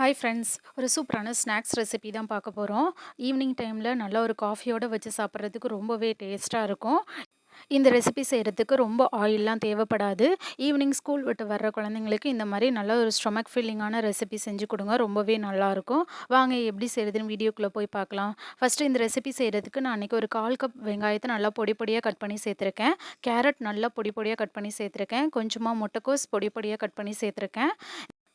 Hi friends ஒரு சூப்பரான snacks recipe தான் பார்க்க போகிறோம் ஈவினிங் டைமில் நல்ல ஒரு காஃபியோடு வச்சு சாப்பிட்றதுக்கு ரொம்பவே டேஸ்ட்டாக இருக்கும். இந்த ரெசிபி செய்கிறதுக்கு ரொம்ப ஆயிலெலாம் தேவைப்படாது. ஈவினிங் ஸ்கூல் விட்டு வர்ற குழந்தைங்களுக்கு இந்த மாதிரி நல்ல ஒரு ஸ்டொமக் ஃபில்லிங்கான ரெசிபி செஞ்சு கொடுங்க. ரொம்பவே நல்லாயிருக்கும் வாங்க எப்படி செய்கிறதுன்னு வீடியோக்குள்ளே போய் பார்க்கலாம். ஃபஸ்ட்டு இந்த ரெசிபி செய்கிறதுக்கு நான் அன்றைக்கி ஒரு கால் கப் வெங்காயத்தை நல்லா பொடி பொடியாக கட் பண்ணி சேர்த்துருக்கேன். கேரட் நல்லா பொடி பொடியாக கட் பண்ணி சேர்த்துருக்கேன். கொஞ்சமாக முட்டைக்கோஸ் பொடி பொடியாக கட் பண்ணி சேர்த்துருக்கேன்.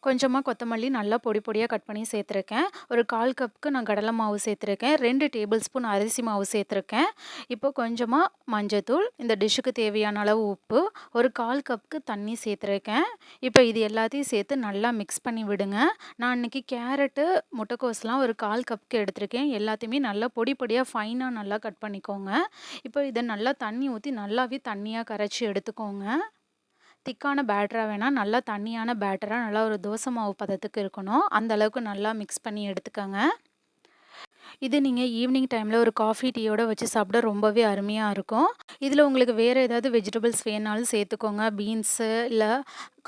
கொஞ்சமாக கொத்தமல்லி நல்லா பொடி பொடியாக கட் பண்ணி சேர்த்துருக்கேன். ஒரு கால் கப்புக்கு நான் கடலை மாவு சேர்த்துருக்கேன். ரெண்டு டேபிள் ஸ்பூன் அரிசி மாவு சேர்த்துருக்கேன். இப்போ கொஞ்சமாக மஞ்சத்தூள் இந்த டிஷ்ஷுக்கு தேவையான அளவு உப்பு ஒரு கால் கப்புக்கு தண்ணி சேர்த்துருக்கேன். இப்போ இது எல்லாத்தையும் சேர்த்து நல்லா மிக்ஸ் பண்ணி விடுங்க. நான் இன்றைக்கி கேரட்டு முட்டைக்கோஸ்லாம் ஒரு கால் கப்புக்கு எடுத்திருக்கேன். எல்லாத்தையுமே நல்லா பொடி பொடியாக ஃபைனாக நல்லா கட் பண்ணிக்கோங்க. இப்போ இதை நல்லா தண்ணி ஊற்றி நல்லாவே தண்ணியாக கரைச்சி எடுத்துக்கோங்க. திக்கான பேட்டராக வேணால் நல்லா தண்ணியான பேட்டராக நல்லா ஒரு தோசை மாவு பதத்துக்கு இருக்கணும். அந்த அளவுக்கு நல்லா மிக்ஸ் பண்ணி எடுத்துக்கோங்க. இது நீங்கள் ஈவினிங் டைமில் ஒரு காஃபி டீயோட வச்சு சாப்பிட ரொம்பவே அருமையாக இருக்கும். இதில் உங்களுக்கு வேறு ஏதாவது வெஜிடபிள்ஸ் வேணாலும் சேர்த்துக்கோங்க. பீன்ஸு இல்லை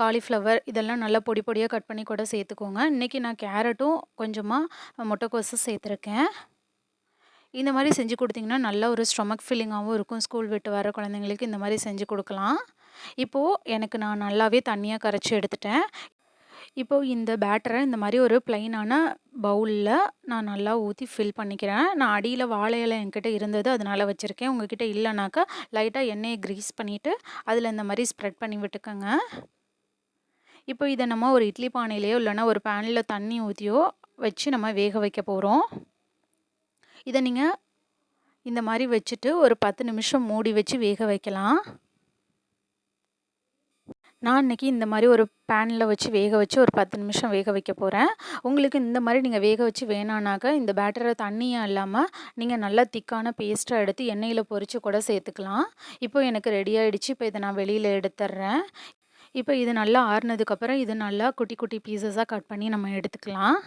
காலிஃப்ளவர் இதெல்லாம் நல்லா பொடி பொடியாக கட் பண்ணி கூட சேர்த்துக்கோங்க. இன்றைக்கி நான் கேரட்டும் கொஞ்சமாக முட்டைக்கோஸும் சேர்த்துருக்கேன். இந்த மாதிரி செஞ்சு கொடுத்தீங்கன்னா நல்ல ஒரு ஸ்டொமக் ஃபீலிங்காகவும் இருக்கும். ஸ்கூல் விட்டு வர குழந்தைங்களுக்கு இந்த மாதிரி செஞ்சு கொடுக்கலாம். இப்போது எனக்கு நான் நல்லாவே தண்ணியாக கரைச்சி எடுத்துட்டேன். இப்போது இந்த பேட்டரை இந்த மாதிரி ஒரு ப்ளைனான பவுலில் நான் நல்லா ஊற்றி ஃபில் பண்ணிக்கிறேன். நான் அடியில் வாழை இலை என்கிட்ட இருந்தது அதனால் வச்சுருக்கேன். உங்ககிட்ட இல்லைனாக்கா லைட்டாக எண்ணெயை க்ரீஸ் பண்ணிவிட்டு அதில் இந்த மாதிரி ஸ்ப்ரெட் பண்ணி விட்டுக்கோங்க. இப்போ இதை நம்ம ஒரு இட்லி பானையிலையோ இல்லைனா ஒரு பேனில் தண்ணி ஊற்றியோ வச்சு நம்ம வேக வைக்க போகிறோம் இதை நீங்கள் இந்த மாதிரி வச்சுட்டு ஒரு பத்து நிமிஷம் மூடி வச்சு வேக வைக்கலாம். நான் இன்றைக்கி இந்த மாதிரி ஒரு பேனில் வச்சு வேக வச்சு ஒரு பத்து நிமிஷம் வேக வைக்க போகிறேன் உங்களுக்கு இந்த மாதிரி நீங்கள் வேக வச்சு வேணானாக்க இந்த பேட்டரை தண்ணியாக இல்லாமல் நீங்கள் நல்லா திக்கான பேஸ்ட்டாக எடுத்து எண்ணெயில் பொறிச்சு கூட சேர்த்துக்கலாம். இப்போ எனக்கு ரெடி ஆகிடுச்சு இப்போ இதை நான் வெளியில் எடுத்துட்றேன் இப்போ இது நல்லா ஆறுனதுக்கப்புறம் இது நல்லா குட்டி குட்டி பீசஸாக கட் பண்ணி நம்ம எடுத்துக்கலாம்.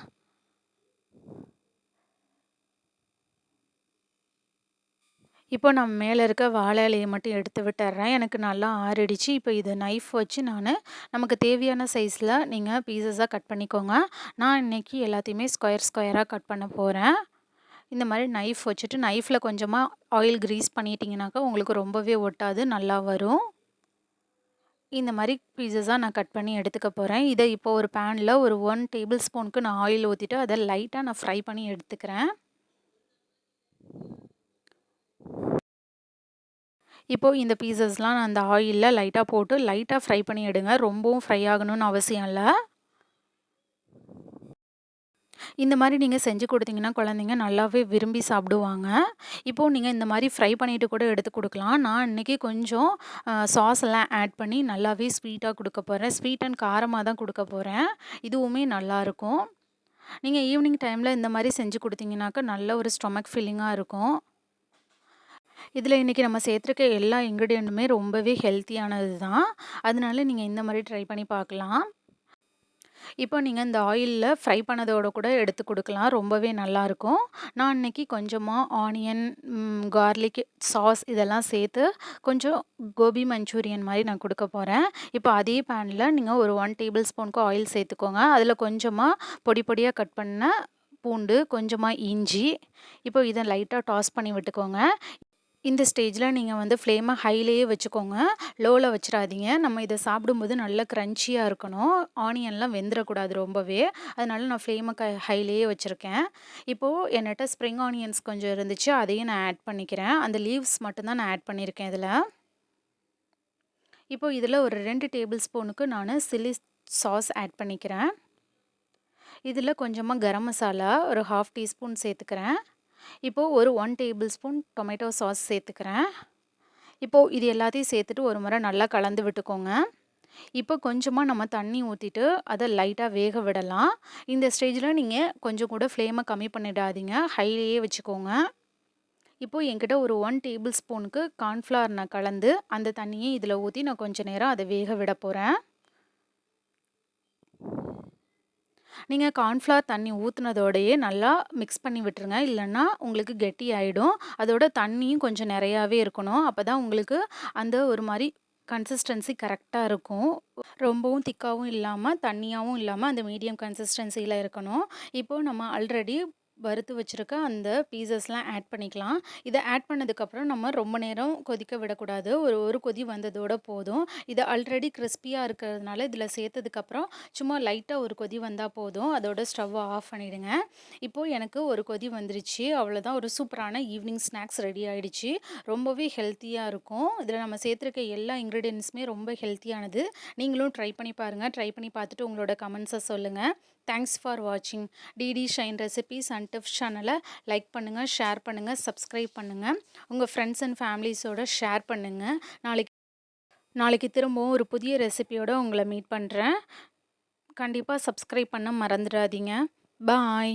இப்போ நான் மேலே இருக்க வாழை இலையை மட்டும் எடுத்து விட்டுறேன் எனக்கு நல்லா ஆறிடுச்சு. இப்போ இது நைஃப் வச்சு நான் நமக்கு தேவையான சைஸில் நீங்கள் பீசஸாக கட் பண்ணிக்கோங்க. நான் இன்றைக்கி எல்லாத்தையுமே ஸ்கொயர் ஸ்கொயராக கட் பண்ண போகிறேன் இந்த மாதிரி நைஃப் வச்சுட்டு நைஃப்பில் கொஞ்சமாக ஆயில் க்ரீஸ் பண்ணிட்டீங்கனாக்கா உங்களுக்கு ரொம்பவே ஒட்டாது நல்லா வரும். இந்த மாதிரி பீசஸாக நான் கட் பண்ணி எடுத்துக்க போகிறேன் இதை இப்போ ஒரு பேனில் ஒரு ஒன் டேபிள் ஸ்பூனுக்கு நான் ஆயில் ஊற்றிட்டு அதை லைட்டாக நான் ஃப்ரை பண்ணி எடுத்துக்கிறேன். இப்போது இந்த பீசஸ்லாம் நான் அந்த ஆயிலில் லைட்டாக போட்டு லைட்டாக ஃப்ரை பண்ணி எடுங்க. ரொம்பவும் ஃப்ரை ஆகணும்னு அவசியம் இல்லை. இந்த மாதிரி நீங்கள் செஞ்சு கொடுத்தீங்கன்னா குழந்தைங்க நல்லாவே விரும்பி சாப்பிடுவாங்க. இப்போது நீங்கள் இந்த மாதிரி ஃப்ரை பண்ணிவிட்டு கூட எடுத்து கொடுக்கலாம். நான் இன்றைக்கி கொஞ்சம் சாஸ் எல்லாம் ஆட் பண்ணி நல்லாவே ஸ்வீட்டாக கொடுக்க போகிறேன் ஸ்வீட் அண்ட் காரமாக தான் கொடுக்க போகிறேன் இதுவுமே நல்லாயிருக்கும் நீங்கள் ஈவினிங் டைமில் இந்த மாதிரி செஞ்சு கொடுத்தீங்கன்னாக்கா நல்ல ஒரு ஸ்டொமக் ஃபீலிங்காக இருக்கும். இதில் இன்றைக்கி நம்ம சேர்த்துருக்க எல்லா இன்க்ரீடியண்ட்டுமே ரொம்பவே ஹெல்த்தியானது தான். அதனால நீங்கள் இந்த மாதிரி ட்ரை பண்ணி பார்க்கலாம். இப்போ நீங்கள் இந்த ஆயிலில் ஃப்ரை பண்ணதோட கூட எடுத்து கொடுக்கலாம். ரொம்பவே நல்லாயிருக்கும் நான் இன்றைக்கி கொஞ்சமாக ஆனியன் கார்லிக் சாஸ் இதெல்லாம் சேர்த்து கொஞ்சம் கோபி மஞ்சூரியன் மாதிரி நான் கொடுக்க போகிறேன் இப்போ அதே பேனில் நீங்கள் ஒரு ஒன் டேபிள் ஸ்பூனுக்கு ஆயில் சேர்த்துக்கோங்க. அதில் கொஞ்சமாக பொடி பொடியாக கட் பண்ண பூண்டு கொஞ்சமாக இஞ்சி. இப்போ இதை லைட்டாக டாஸ் பண்ணி விட்டுக்கோங்க. இந்த ஸ்டேஜில் நீங்கள் வந்து ஃப்ளேமை ஹைலேயே வச்சுக்கோங்க. லோவில் வச்சிடாதீங்க. நம்ம இதை சாப்பிடும்போது நல்லா க்ரன்ச்சியாக இருக்கணும். ஆனியன்லாம் வெந்துடக்கூடாது ரொம்பவே. அதனால நான் ஃப்ளேமை க ஹைலேயே வச்சுருக்கேன். இப்போது என்கிட்ட ஸ்ப்ரிங் ஆனியன்ஸ் கொஞ்சம் இருந்துச்சு அதையும் நான் ஆட் பண்ணிக்கிறேன். அந்த லீவ்ஸ் மட்டும்தான் நான் ஆட் பண்ணியிருக்கேன் இதில். இப்போது இதில் ஒரு ரெண்டு டேபிள் ஸ்பூனுக்கு நான் சில்லி சாஸ் ஆட் பண்ணிக்கிறேன். இதில் கொஞ்சமாக கரம் மசாலா ஒரு ஹாஃப் டீஸ்பூன் சேர்த்துக்கிறேன். இப்போது ஒரு one tablespoon tomato sauce சேர்த்துக்கிறேன். இப்போது இது எல்லாத்தையும் சேர்த்துட்டு ஒரு முறை நல்லா கலந்து விட்டுக்கோங்க. இப்போ கொஞ்சமாக நம்ம தண்ணி ஊற்றிட்டு அதை லைட்டாக வேக விடலாம். இந்த ஸ்டேஜில் நீங்கள் கொஞ்சம் கூட ஃப்ளேமை கம்மி பண்ணிடாதீங்க. ஹைலேயே வச்சுக்கோங்க. இப்போது என்கிட்ட ஒரு ஒன் டேபிள் ஸ்பூனுக்கு கார்ன்ஃப்ளவர் நான் கலந்து அந்த தண்ணியை இதில் ஊற்றி நான் கொஞ்சம் நேரம் அதை வேக விட போகிறேன் நீங்கள் கார்ன்ஃப்ளவர் தண்ணி ஊற்றுனதோடையே நல்லா மிக்ஸ் பண்ணி விட்டுருங்க இல்லைன்னா உங்களுக்கு கெட்டி ஆகிடும் அதோட தண்ணியும் கொஞ்சம் நிறையாவே இருக்கணும் அப்போ தான் உங்களுக்கு அந்த ஒரு மாதிரி கன்சிஸ்டன்சி கரெக்டாக இருக்கும். ரொம்பவும் திக்காகவும் இல்லாமல் தண்ணியாகவும் இல்லாமல் அந்த மீடியம் கன்சிஸ்டன்சியில் இருக்கணும். இப்போது நம்ம ஆல்ரெடி வறுத்து வச்சுருக்க அந்த பீஸஸ்லாம் ஆட் பண்ணிக்கலாம். இதை ஆட் பண்ணதுக்கப்புறம் நம்ம ரொம்ப நேரம் கொதிக்க விடக்கூடாது. ஒரு ஒரு கொதி வந்ததோட போதும். இது ஆல்ரெடி கிறிஸ்பியாக இருக்கிறதுனால இதில் சேர்த்ததுக்கப்புறம் சும்மா லைட்டாக ஒரு கொதி வந்தால் போதும். அதோட ஸ்டவ்வை ஆஃப் பண்ணிவிடுங்க இப்போது எனக்கு ஒரு கொதி வந்துருச்சு. அவ்வளோதான் ஒரு சூப்பரான ஈவினிங் ஸ்நாக்ஸ் ரெடி ஆகிடுச்சு ரொம்பவே ஹெல்த்தியாக இருக்கும். இதில் நம்ம சேர்த்துருக்க எல்லா இன்க்ரீடியன்ஸுமே ரொம்ப ஹெல்த்தியானது. நீங்களும் ட்ரை பண்ணி பாருங்கள் ட்ரை பண்ணி பார்த்துட்டு உங்களோட கமெண்ட்ஸை சொல்லுங்கள் தேங்க்ஸ் ஃபார் வாட்சிங். DD shine recipes and tips சேனலை லைக் பண்ணுங்கள் ஷேர் பண்ணுங்கள் சப்ஸ்கிரைப் பண்ணுங்கள் உங்கள் ஃப்ரெண்ட்ஸ் அண்ட் ஃபேமிலிஸோட ஷேர் பண்ணுங்கள் நாளைக்கு நாளைக்கு திரும்பவும் ஒரு புதிய ரெசிபியோடு உங்களை மீட் பண்ணுறேன் கண்டிப்பாக சப்ஸ்கிரைப் பண்ண மறந்துடாதீங்க. பாய்.